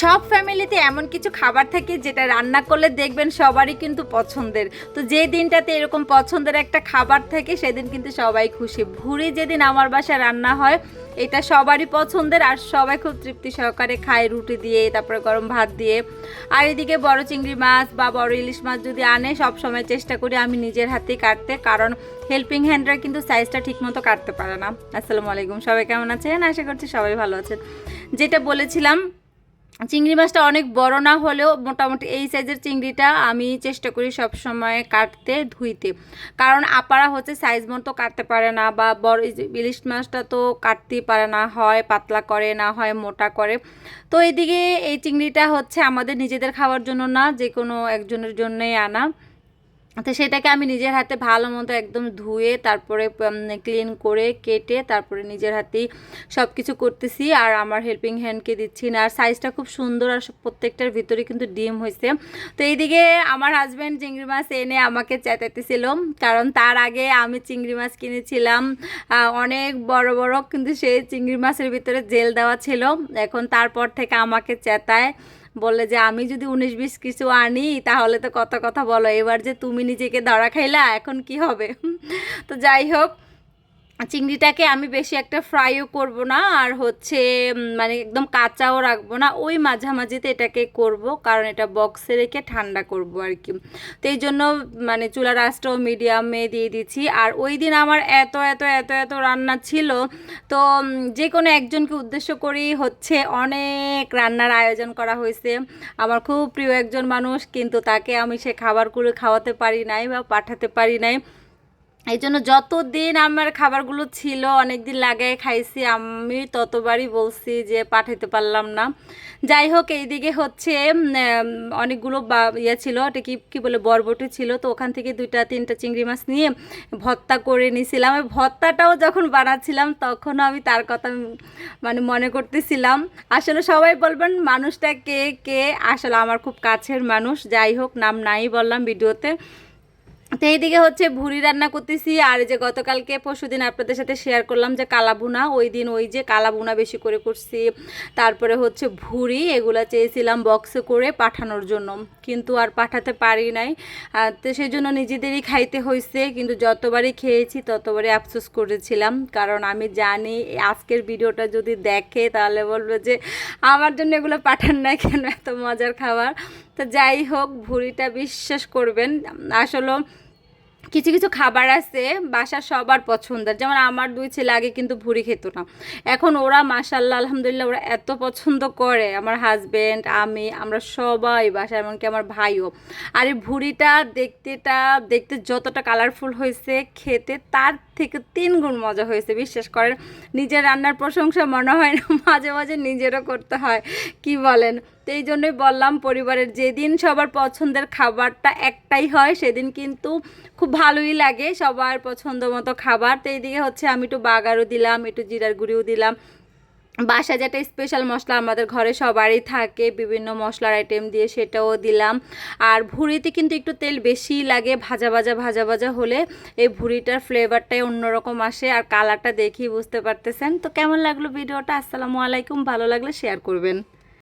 সব ফ্যামিলিতে এমন কিছু খাবার থাকে যেটা রান্না করলে দেখবেন সবারই কিন্তু পছন্দের। তো যে দিনটাতে এরকম পছন্দের একটা খাবার থাকে, সেদিন কিন্তু সবাই খুশি। ভুড়ি যেদিন আমার বাসায় রান্না হয়, এটা সবারই পছন্দের আর সবাই খুব তৃপ্তি সহকারে খায় রুটি দিয়ে, তারপরে গরম ভাত দিয়ে। আর এদিকে বড় চিংড়ি মাছ বা বড় ইলিশ মাছ যদি আনে সব সময় চেষ্টা করি আমি নিজের হাতেই কাটতে, কারণ হেল্পিং হ্যান্ডরা কিন্তু সাইজটা ঠিকমতো কাটতে পারে না। আসসালামু আলাইকুম, সবাই কেমন আছেন? আশা করছি সবাই ভালো আছেন। যেটা বলেছিলাম চিংড়ি মাছটা অনেক বড় না হলেও মোটামুটি এই সাইজের চিংড়িটা আমি চেষ্টা করি সব সময় কাটতে, ধুইতে। কারণ আপারা হচ্ছে সাইজ মতো কাটতে পারে না বা বড় ইলিশ মাছটা তো কাটতেই পারে না, হয় পাতলা করে, না হয় মোটা করে। তো এইদিকে এই চিংড়িটা হচ্ছে আমাদের নিজেদের খাওয়ার জন্য না যে কোনো একজনের জন্যই আনা। তো সেটাকে আমি নিজের হাতে ভালো মতো একদম ধুয়ে, তারপরে ক্লিন করে কেটে, তারপরে নিজের হাতেই সব কিছু করতেছি। আর আমার হেল্পিং হ্যান্ডকে দিচ্ছি না। আর সাইজটা খুব সুন্দর আর প্রত্যেকটার ভিতরে কিন্তু ডিম হয়েছে তো এইদিকে আমার হাজব্যান্ড চিংড়ি মাছ এনে আমাকে চেতাইতেছিল কারণ তার আগে আমি চিংড়ি মাছ কিনেছিলাম। অনেক বড় বড় কিন্তু সেই চিংড়ি মাছের ভিতরে জেল দেওয়া ছিল। এখন তারপর থেকে আমাকে চেতায় বললে যে আমি যদি উনিশ বিশ কিছু আনি, তাহলে তো কত কথা বলো। এবার যে তুমি নিজেকে ধরা খাইলা, এখন কি হবে? তো যাই হোক চিংড়িটাকে আমি বেশি একটা ফ্রাইও করব না, আর হচ্ছে মানে একদম কাঁচাও রাখব না, ওই মাঝামাঝিতে এটাকে করব, কারণ এটা বক্সে রেখে ঠান্ডা করব আর কি। তো এই জন্য মানে চুলার আঁচটাও মিডিয়ামে দিয়ে দিচ্ছি, আর ওই দিন আমার এত এত এত এত রান্না ছিল, তো যে কোনো একজনকে উদ্দেশ্য করেই হচ্ছে অনেক রান্নার আয়োজন করা হয়েছে। আমার খুব প্রিয় একজন মানুষ, কিন্তু তাকে আমি সে খাবারগুলো খাওয়াতে পারি নাই বা পাঠাতে পারি নাই। এই জন্য যতদিন আমার খাবারগুলো ছিল অনেক দিন লাগায় খাইছি, আমি ততবারই বলছি যে পাঠাতে পারলাম না। যাই হোক, এইদিকে হচ্ছে অনেকগুলো ইয়ে ছিল এটা কি, কী বলে, বরবটি ছিল। তো ওখান থেকে দুইটা, তিনটা চিংড়ি মাছ নিয়ে ভর্তা করে নিয়েছিলাম ওই ভর্তাটাও যখন বানাচ্ছিলাম, তখনও আমি তার কথা মানে মনে করতেছিলাম। আসলে সবাই বলবেন, মানুষটা কে কে? আসলে আমার খুব কাছের মানুষ। যাই হোক, নাম নাই বললাম ভিডিওতে। তো এইদিকে হচ্ছে ভুড়ি রান্না করতেছি, আর যে গতকালকে পরশুদিন আপনাদের সাথে শেয়ার করলাম যে কালাবুনা ওই দিন ওই যে কালাবুনা বেশি করে করছি। তারপরে হচ্ছে ভুড়ি এগুলো চেয়েছিলাম বক্সে করে পাঠানোর জন্য, কিন্তু আর পাঠাতে পারি নাই। তো সেই জন্য নিজেদেরই খাইতে হয়েছে কিন্তু যতবারই খেয়েছি ততবারই আফসোস করেছিলাম, কারণ আমি জানি আজকের ভিডিওটা যদি দেখে তাহলে বলবে যে, আমার জন্য এগুলো পাঠান না কেন? এত মজার খাবার। যাই হোক, ভুড়িটা বিশ্বাস করবেন, আসলে কিছু কিছু খাবার আছে বাসা সবার পছন্দের। যেমন আমার দুই ছেলে আগে কিন্তু ভুড়ি খেত না। এখন ওরা মাসাল্লাহ আলহামদুলিল্লাহ ওরা এত পছন্দ করে। আমার হাজব্যান্ড আমি, আমরা সবাই বাসা এমনকি আমার ভাইও। আর এই ভুড়িটা দেখতেটা দেখতে যতটা কালারফুল হয়েছে, খেতে তার থেকে তিন গুণ মজা হয়েছে, বিশ্বাস করেন। নিজের রান্নার প্রশংসা মনে হয় না, মাঝে মাঝে নিজেরও করতে হয়, কি বলেন? তো এই জন্যই বললাম, পরিবারের যেদিন সবার পছন্দের খাবারটা একটাই হয়, সেদিন কিন্তু খুব ভালোই লাগে সবার পছন্দ মতো খাবার। তো এইদিকে হচ্ছে আমি একটু বাগারও দিলাম, একটু জিরার গুঁড়িও দিলাম বাসা যেটা স্পেশাল মশলা আমাদের ঘরে সবারই থাকে, বিভিন্ন মশলার আইটেম দিয়ে সেটাও দিলাম। আর ভুড়িতে কিন্তু একটু তেল বেশি লাগে, ভাজা ভাজা ভাজা ভাজা হলে এই ভুড়িটার ফ্লেভারটাই অন্যরকম আসে আর কালারটা দেখেই বুঝতে পারতেছেন। তো কেমন লাগল ভিডিওটা? আসসালামু আলাইকুম। ভালো লাগলে শেয়ার করবেন।